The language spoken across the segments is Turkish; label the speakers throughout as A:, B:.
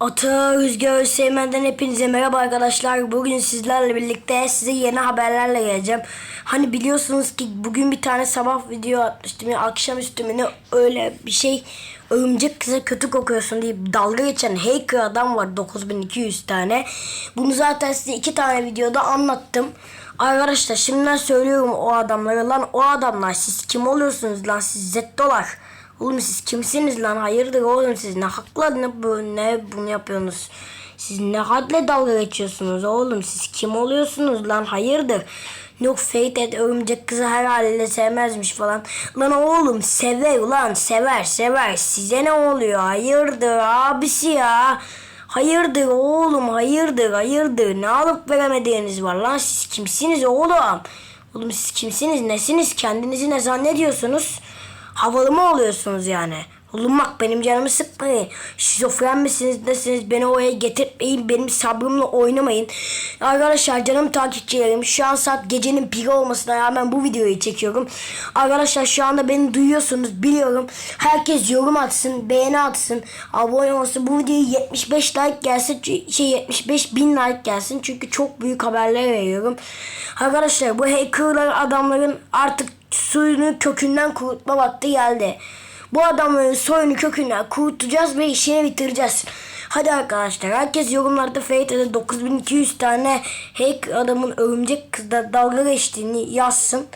A: Ata Rüzgar Sevmen'den hepinize merhaba arkadaşlar. Bugün sizlerle birlikte size yeni haberlerle geleceğim. Hani biliyorsunuz ki bugün bir tane sabah video atmıştım ya akşamüstü mü ne öyle bir şey örümcek kıza kötü kokuyorsun deyip dalga geçen hacker adam var 9200 tane. Bunu zaten size iki tane videoda anlattım. Arkadaşlar şimdiden söylüyorum o adamlara lan o adamlar siz kim oluyorsunuz lan siz zettolar. Oğlum siz kimsiniz lan? Hayırdır oğlum siz ne hakla ne, ne bunu yapıyorsunuz? Siz ne hadle dalga geçiyorsunuz oğlum? Siz kim oluyorsunuz lan? Hayırdır? Yok Fated örümcek kızı her haliyle sevmezmiş falan. Lan oğlum sever ulan sever sever. Size ne oluyor? Hayırdır abisi ya? Hayırdır oğlum hayırdır hayırdır. Ne alıp veremediğiniz var lan? Siz kimsiniz oğlum? Oğlum siz kimsiniz? Nesiniz? Kendinizi ne zannediyorsunuz? Havalı mı oluyorsunuz yani? Oğlum benim canımı sıkmayın. Şizofren misiniz nesiniz beni oraya getirmeyin. Benim sabrımla oynamayın. Arkadaşlar canım takipçilerim şu an saat gecenin biri olmasına rağmen bu videoyu çekiyorum. Arkadaşlar şu anda beni duyuyorsunuz biliyorum. Herkes yorum atsın, beğeni atsın, abone olsun. Bu videoya 75 like gelsin. Şey 75 bin like gelsin. Çünkü çok büyük haberler veriyorum. Arkadaşlar bu hackerlar adamların artık suyunu kökünden kurutma vakti geldi. Bu adamların soyunu kökünden kurutacağız ve işini bitireceğiz. Hadi arkadaşlar herkes yorumlarda Fate'de 9200 tane hack adamın örümcek kızla dalga geçtiğini yazsın.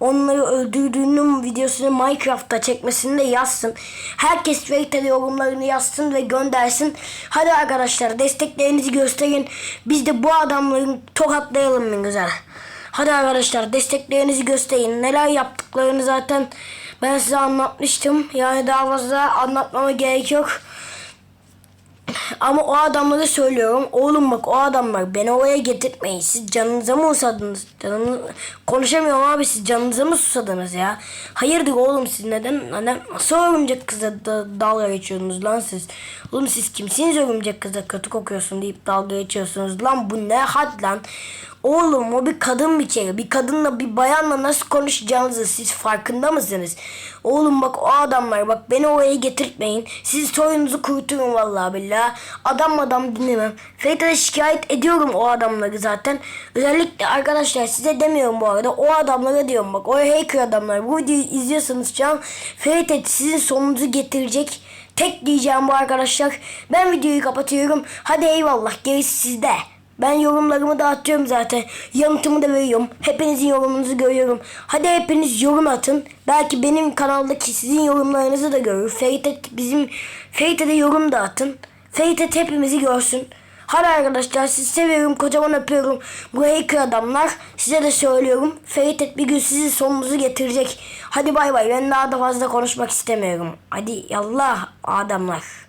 A: Onları öldürdüğünün videosunu Minecraft'ta çekmesini de yazsın. Herkes Fate'de yorumlarını yazsın ve göndersin. Hadi arkadaşlar desteklerinizi gösterin. Biz de bu adamların tokatlayalım en güzel. Hadi arkadaşlar desteklerinizi gösterin. Neler yaptıklarını zaten ben size anlatmıştım. Yani daha fazla anlatmama gerek yok. Ama o adamlara söylüyorum. Oğlum bak o adamlar beni oraya getirtmeyin. Siz canınıza mı susadınız? Canınız... Konuşamıyorum abi siz canınıza mı susadınız ya? Hayırdır oğlum siz neden? neden nasıl örümcek kıza da, dalga geçiyorsunuz lan siz? Oğlum siz kimsiniz örümcek kıza kötü kokuyorsun deyip dalga geçiyorsunuz lan? Bu ne had lan? Oğlum o bir kadın bir kere. Bir kadınla bir bayanla nasıl konuşacağınızı siz farkında mısınız? Oğlum bak o adamlar bak beni oraya getirtmeyin. Siz soyunuzu kuruturun vallahi billahi. Adam adam dinlemem. Fate'e şikayet ediyorum o adamları zaten. Özellikle arkadaşlar size demiyorum bu arada. O adamlara diyorum bak. O hacker adamlar. Bu videoyu izliyorsanız şu an Fate sizin sonunuzu getirecek. Tek diyeceğim bu arkadaşlar. Ben videoyu kapatıyorum. Hadi eyvallah gerisi sizde. Ben yorumlarımı dağıtıyorum zaten. Yanıtımı da veriyorum. Hepinizin yorumunuzu görüyorum. Hadi hepiniz yorum atın. Belki benim kanaldaki sizin yorumlarınızı da görür. Feytet bizim Feytet'e yorum da atın. Feytet hepimizi görsün. Hadi arkadaşlar sizi seviyorum. Kocaman öpüyorum. Bu hacker adamlar. Size de söylüyorum. Feytet bir gün sizin sonunuzu getirecek. Hadi bay bay. Ben daha da fazla konuşmak istemiyorum. Hadi yallah adamlar.